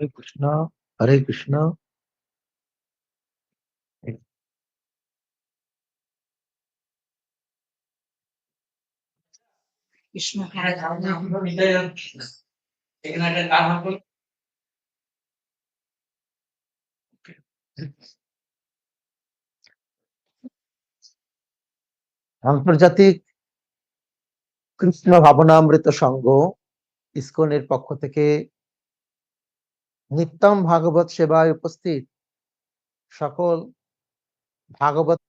হরে কৃষ্ণ হরে কৃষ্ণ আন্তর্জাতিক কৃষ্ণ ভাবনামৃত সংঘ ইসকনের পক্ষ থেকে নিত্যম ভাগবত সেবায় উপস্থিত। সকল ভাগবত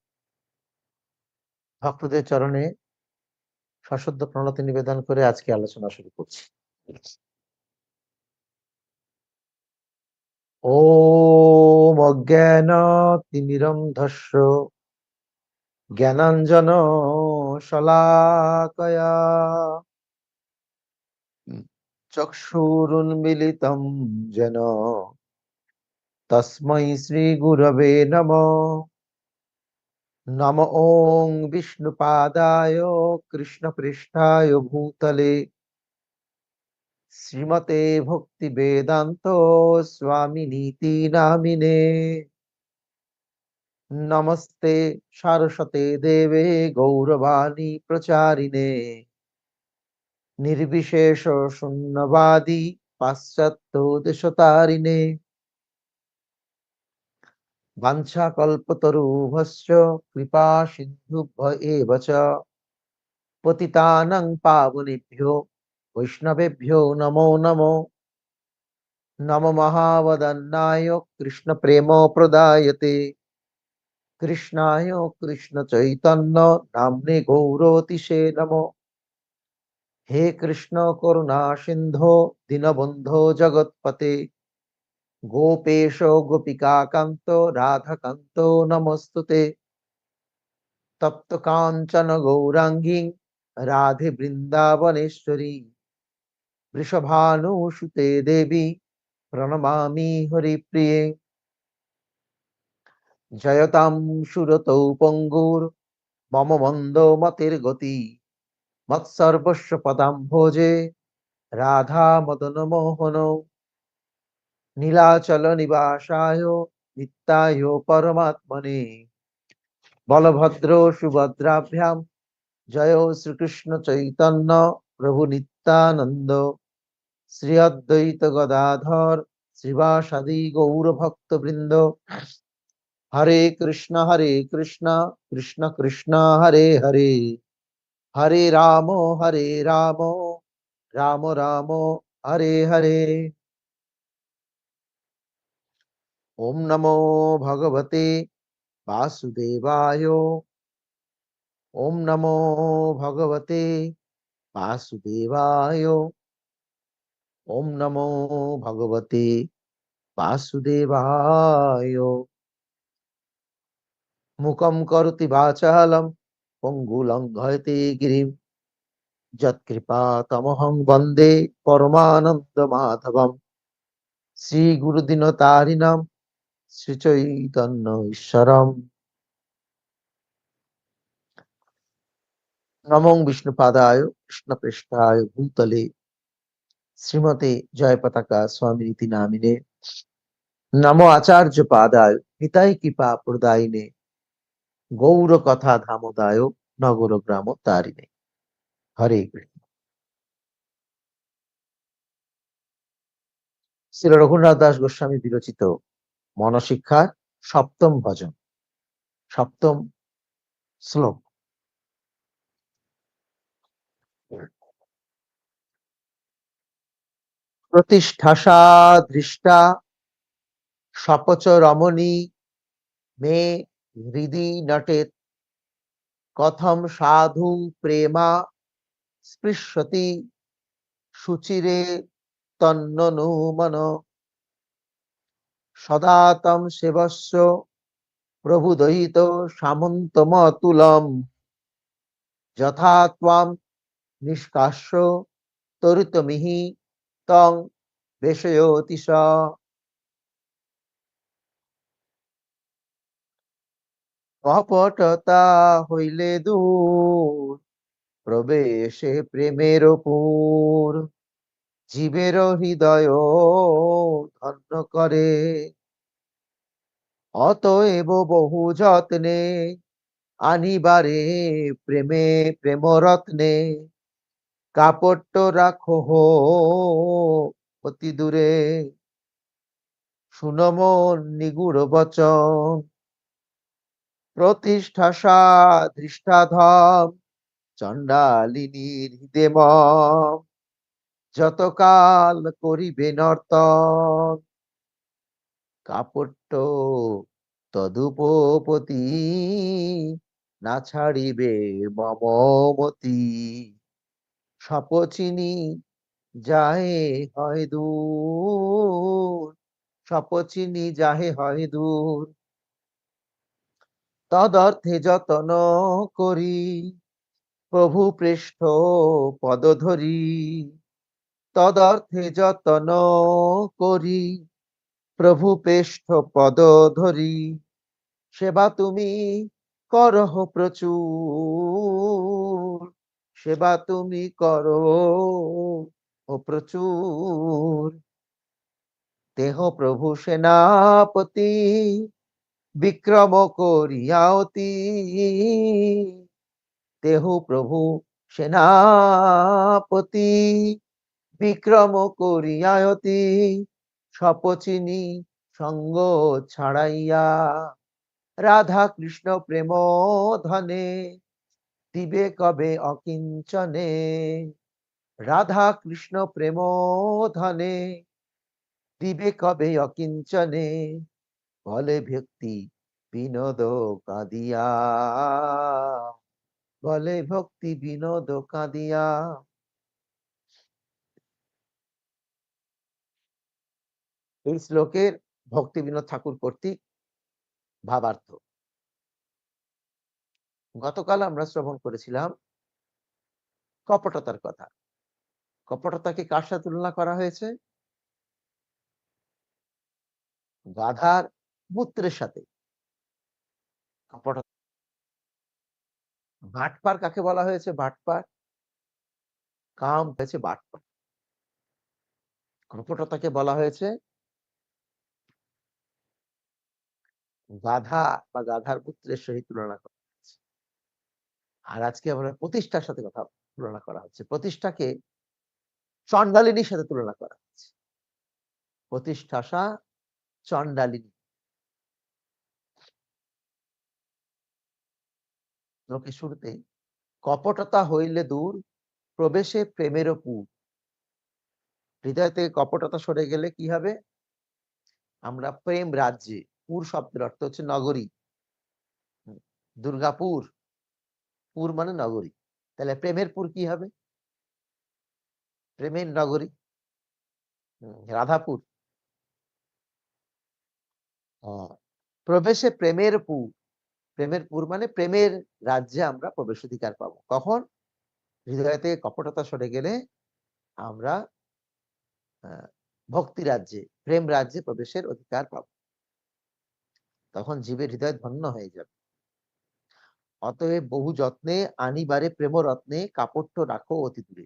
ভক্তদের চরণে সশ্রদ্ধ প্রণতি নিবেদন করে আজকে আলোচনা শুরু করছি। ওম অজ্ঞান তিমিরম ধস্য জ্ঞানাঞ্জন শলাকয়া। চক্ষুরুন্মিলিতম যেন তস্मै শ্রী গুরবে নম নম ওং বিষ্ণুপাদায় কৃষ্ণপৃষ্ঠায় ভূতলে শ্রীমতে ভক্তি বেদান্ত স্বামী নীতি নামিনে নমস্তে সারস্বতে দেবে গৌরবাণী প্রচারিণে নির্বিশেষ শূন্যবাদী পাশ্চাত্য দেশতারিণে। বাঞ্ছাকল্পতরুভশ্চ কৃপা সিন্ধুভ্য এব পতিতানাং পাবনেভ্যো বৈষ্ণবেভ্যো নমো নমো। নম মহাবদন্নায় কৃষ্ণ প্রেম প্রদায়তে। কৃষ্ণায় কৃষ্ণ চৈতন্য নাম্নে গৌরতিশে নমো। হে কৃষ্ণ করুণা সিন্ধো, দীনবন্ধো জগৎপতে। গোপেশ গোপিকাকান্ত, রাধাকান্ত নমস্তুতে। তপ্ত কাঞ্চন গৌরাঙ্গী, রাধে বৃন্দাবনেশ্বরী। বৃষভানুসুতে দেবী, প্রণমামি হরিপ্রিয়ে। জয়তাম সুরতৌ পঙ্গুর মম মন্দ মতের গতি। মৎসর্বস্ব পদাম ভোজে। রাধা মদন মোহন। নীলাচল নিবাসায় নিত্যায় পরমাত্মনে। বলভদ্র সুভদ্রাভ্যাম। জয় শ্রীকৃষ্ণ চৈতন্য প্রভু নিত্যানন্দ। শ্রী অদ্বৈত গদাধর, শ্রীবাসাদি গৌর ভক্ত বৃন্দ হরে কৃষ্ণ হরে কৃষ্ণ কৃষ্ণ কৃষ্ণ, হরে হরে। হরে রাম হরে রাম রাম রাম, হরে হরে। ওম নমো ভগবতে বাসুদেবায়। ওম নমো ভগবতে বাসুদেবায়। ওম নমো ভগবতে বাসুদেবায়। মুখম করতি বাচালম। পঙ্গুলঙ্ঘয়তে গিরিম যৎকৃপা তমহং বন্দে পরমানন্দ মাধবম শ্রী গুরুদিন তারিণম শ্রী চৈতন্য ঈশ্বরম নমং বিষ্ণুপাদায় কৃষ্ণপৃষ্ঠায় ভূতলে শ্রীমতে জয় পতাকা স্বামী নীতি নামিনে নম আচার্য পাদায় হিতাই কৃপা প্রদায়িনে গৌর কথা ধামদায় নগর গ্রাম তারিণে। হরে কৃষ্ণ। শ্রী রঘুনাথ দাস গোস্বামী বিরচিত মনশিক্ষার সপ্তম ভজন, সপ্তম শ্লোক। প্রতিষ্ঠাসা দৃষ্টা সপচ রমণী মে হৃদি নটেত কথম সাধু প্রেমা স্পৃশ্যতি সুচিরে তন্ননু মন। সদাতম সেবস্য প্রভুদহিত সামন্তমতুলম। যথা ত্বাম নিষ্কাশ্য তরিতমিহি তং বেশয়তি কপটতা হইলে দূর, প্রবেশে প্রেমের পুর জীবের হৃদয় ধন্য করে। অতএব বহু যত্নে আনিবারে প্রেমে প্রেমরত্নে কাপট্য রাখো অতি দূরে। শুনমন নিগুড় বচন প্রতিষ্ঠা দৃষ্টাধম চণ্ডালিনীর যতকাল করিবে নর্তন। কাপট্য তদুপপতি, না ছাড়িবে মমমতি। সপচিনি যাহে হয় দূর। সপচিনি যাহে হয় দূর। তদর্থে যতন করি, প্রভু পৃষ্ঠ পদ ধরি। তদর্থে যতন করি, প্রভু পৃষ্ঠ পদ ধরি। সেবা তুমি করহ প্রচুর, সেবা তুমি করো ও প্রচুর। দেহ প্রভু সেনাপতি বিক্রম করিয়া অতি দেহ প্রভু সেনাপতি, বিক্রম করিয়া অতি সপচিনি সঙ্গ ছাড়াইয়া রাধা কৃষ্ণ প্রেম ধনে, দিবে কবে অকিঞ্চনে। রাধা কৃষ্ণ প্রেম ধনে, দিবে কবে অকিঞ্চনে। বলে ভক্তি বিনোদ কাঁদিয়া। বলে ভক্তি বিনোদ কাঁদিয়া। এই শ্লোকের ভক্তি বিনোদ ঠাকুর কর্তৃক ভাবার্থ। গতকাল আমরা শ্রবণ করেছিলাম কপটতার কথা। কপটতাকে কার সাথে তুলনা করা হয়েছে? গাধার মূত্রের সাথে। ভাটপার কাকে বলা হয়েছে? ভাটপার কাম হয়েছে বাটপার কপটতাকে বলা হয়েছে গাধা বা গাধার পুত্রের সহিত তুলনা করা হয়েছে। আর আজকে আমরা প্রতিষ্ঠার সাথে কথা তুলনা করা হচ্ছে। প্রতিষ্ঠাকে চন্ডালিনীর সাথে তুলনা করা হচ্ছে। প্রতিষ্ঠাসা চন্ডালিনী লোকে শুরুতেই কপটতা হইলে দূর, প্রবেশে প্রেমেরও পুর। হৃদয় থেকে কপটতা সরে গেলে কি হবে? আমরা প্রেম রাজ্যে, পুর শব্দের অর্থ হচ্ছে নগরী। দুর্গাপুর, পুর মানে নগরী। তাহলে প্রেমের পুর কি হবে? প্রেমের নগরী। রাধাপুর। প্রবেশে প্রেমের পুর। প্রেমের পুর মানে প্রেমের রাজ্যে আমরা প্রবেশ অধিকার পাবো। কখন? হৃদয় থেকে কপটতা সরে গেলে আমরা ভক্তি রাজ্যে, প্রেম রাজ্যে প্রবেশের অধিকার পাবো। তখন জীবের হৃদয় ধন্য হয়ে যাবে। অতএব বহু যত্নে, আনিবারে প্রেম রত্নে কাপড় রাখো অতি দূরে।